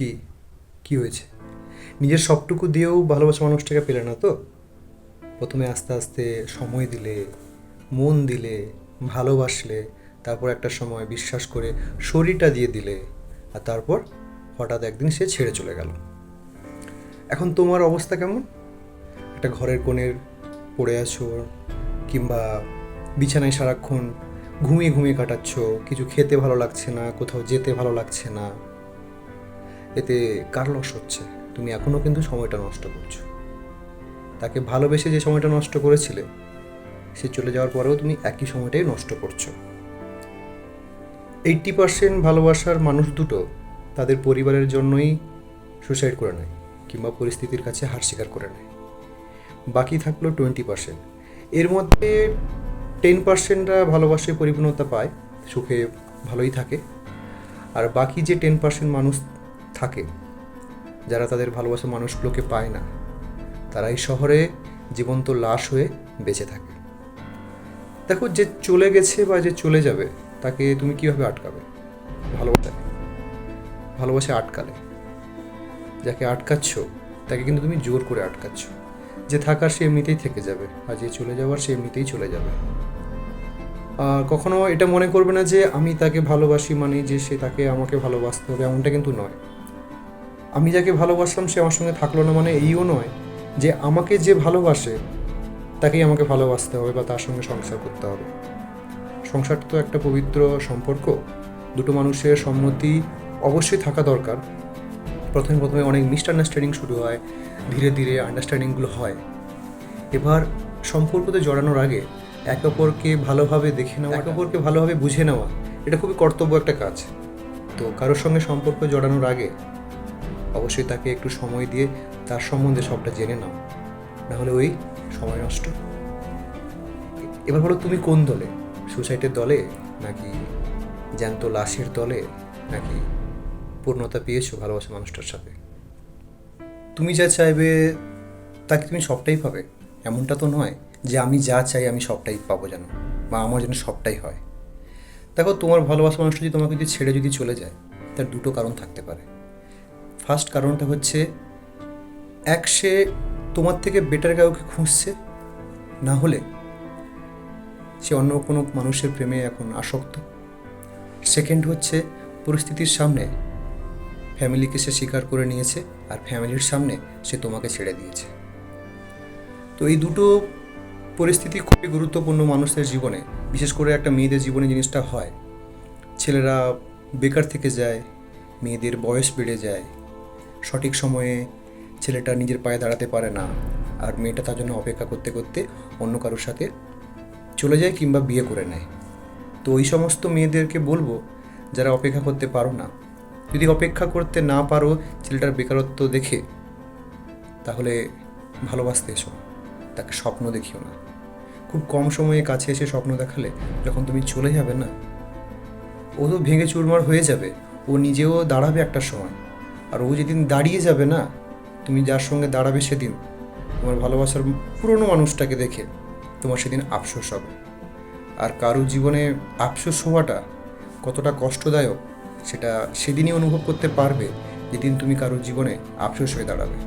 কি? কি হয়েছে? নিজের সবটুকু দিয়েও ভালোবাসা মানুষটাকে পেলে না তো? প্রথমে আস্তে আস্তে সময় দিলে, মন দিলে, ভালোবাসলে, তারপর একটা সময় বিশ্বাস করে শরীরটা দিয়ে দিলে, আর তারপর হঠাৎ একদিন সে ছেড়ে চলে গেল। এখন তোমার অবস্থা কেমন? একটা ঘরের কোণের পড়ে আছো, কিংবা বিছানায় সারাক্ষণ ঘুমিয়ে ঘুমিয়ে কাটাচ্ছ, কিছু খেতে ভালো লাগছে না, কোথাও যেতে ভালো লাগছে না এতে কার লস হচ্ছে? তুমি এখনও কিন্তু সময়টা নষ্ট করছ। তাকে ভালোবেসে যে সময়টা নষ্ট করেছিলে, সে চলে যাওয়ার পরেও তুমি একই সময়টাই নষ্ট করছ। এইট্টি পার্সেন্ট ভালোবাসার মানুষ দুটো তাদের পরিবারের জন্যই সুসাইড করে নেয় কিংবা পরিস্থিতির কাছে হার স্বীকার করে নেয়। বাকি থাকল টোয়েন্টি পার্সেন্ট। এর মধ্যে টেন পার্সেন্টরা ভালোবাসায় পরিপূর্ণতা পায়, সুখে ভালোই থাকে। আর বাকি যে টেন পার্সেন্ট মানুষ থাকে, যারা তাদের ভালোবাসা মানুষগুলোকে পায় না তারা এই শহরে জীবন্ত লাশ হয়ে বেঁচে থাকে। দেখো যে চলে গেছে বা যে চলে যাবে, তাকে তুমি কীভাবে আটকাবে? ভালোবাসায় ভালোবাসা আটকালে। যাকে আটকাচ্ছ, তাকে কিন্তু তুমি জোর করে আটকাচ্ছ। যে থাকার সে এমনিতেই থেকে যাবে, আর যে চলে যাওয়ার সে এমনিতেই চলে যাবে। আর কখনো এটা মনে করবে না যে আমি তাকে ভালোবাসি মানে যে সে তাকে আমাকে ভালোবাসতে হবে, এমনটা কিন্তু নয়। আমি যাকে ভালোবাসলাম সে আমার সঙ্গে থাকল না মানে এইও নয় যে আমাকে যে ভালোবাসে তাকেই আমাকে ভালোবাসতে হবে বা তার সঙ্গে সংসার করতে হবে। সংসার তো একটা পবিত্র সম্পর্ক। দুটো মানুষের সম্মতি অবশ্যই থাকা দরকার। প্রথমে প্রথমে অনেক মিসআন্ডারস্ট্যান্ডিং শুরু হয় ধীরে ধীরে আন্ডারস্ট্যান্ডিংগুলো হয়। এবার সম্পর্কতে জড়ানোর আগে একে অপরকে ভালোভাবে দেখে নেওয়া একে অপরকে ভালোভাবে বুঝে নেওয়া এটা খুবই কর্তব্য একটা কাজ। তো কারোর সঙ্গে সম্পর্ক জড়ানোর আগে অবশ্যই তাকে একটু সময় দিয়ে তার সম্বন্ধে সবটা জেনে নাও। নাহলে ওই সময় নষ্ট। এবার বলো, তুমি কোন দলে? সুসাইডের দলে? নাকি জ্যান্ত লাশের দলে? নাকি পূর্ণতা পেয়েছ ভালোবাসা মানুষটার সাথে? তুমি যা চাইবে, তাকে তুমি সবটাই পাবে। এমনটা তো নয় যে আমি যা চাই আমি সবটাই পাবো যেন, বা আমার যেন সবটাই হয়। দেখো, তোমার ভালোবাসা মানুষটা যদি তোমাকে যদি ছেড়ে যদি চলে যায়, তার দুটো কারণ থাকতে পারে। ফার্স্ট কারণটা হচ্ছে, এক সে তোমার থেকে বেটার কাউকে খুঁজছে, না হলে সে অন্য কোনো মানুষের প্রেমে এখন আসক্ত। সেকেন্ড হচ্ছে, পরিস্থিতির সামনে ফ্যামিলিকে সে স্বীকার করে নিয়েছে আর ফ্যামিলির সামনে সে তোমাকে ছেড়ে দিয়েছে। তো এই দুটো পরিস্থিতি খুবই গুরুত্বপূর্ণ মানুষের জীবনে। বিশেষ করে একটা মেয়েদের জীবনে জিনিসটা হয়, ছেলেরা বেকার থেকে যায়, মেয়েদের বয়স বেড়ে যায় সঠিক সময়ে ছেলেটা নিজের পায়ে দাঁড়াতে পারে না আর মেয়েটা তার জন্য অপেক্ষা করতে করতে অন্য কারোর সাথে চলে যায় কিংবা বিয়ে করে নেয়। তো ওই সমস্ত মেয়েদেরকে বলব, যারা অপেক্ষা করতে পারো না। যদি অপেক্ষা করতে না পারো ছেলেটার বেকারত্ব দেখে, তাহলে ভালোবাসতে এসো। তাকে স্বপ্ন দেখিও না। খুব কম সময়ে কাছে এসে স্বপ্ন দেখালে যখন তুমি চলে যাবে না, ও তো ভেঙে চুরমার হয়ে যাবে। ও নিজেও দাঁড়াবে একটা সময়। আর ও যেদিন দাঁড়িয়ে যাবে না, তুমি যার সঙ্গে দাঁড়াবে সেদিন তোমার ভালোবাসার পুরনো মানুষটাকে দেখে তোমার সেদিন আফসোস হবে। আর কারও জীবনে আফসোস হওয়াটা কতটা কষ্টদায়ক, সেটা সেদিনই অনুভব করতে পারবে, যেদিন তুমি কারও জীবনে আফসোস হয়ে দাঁড়াবে।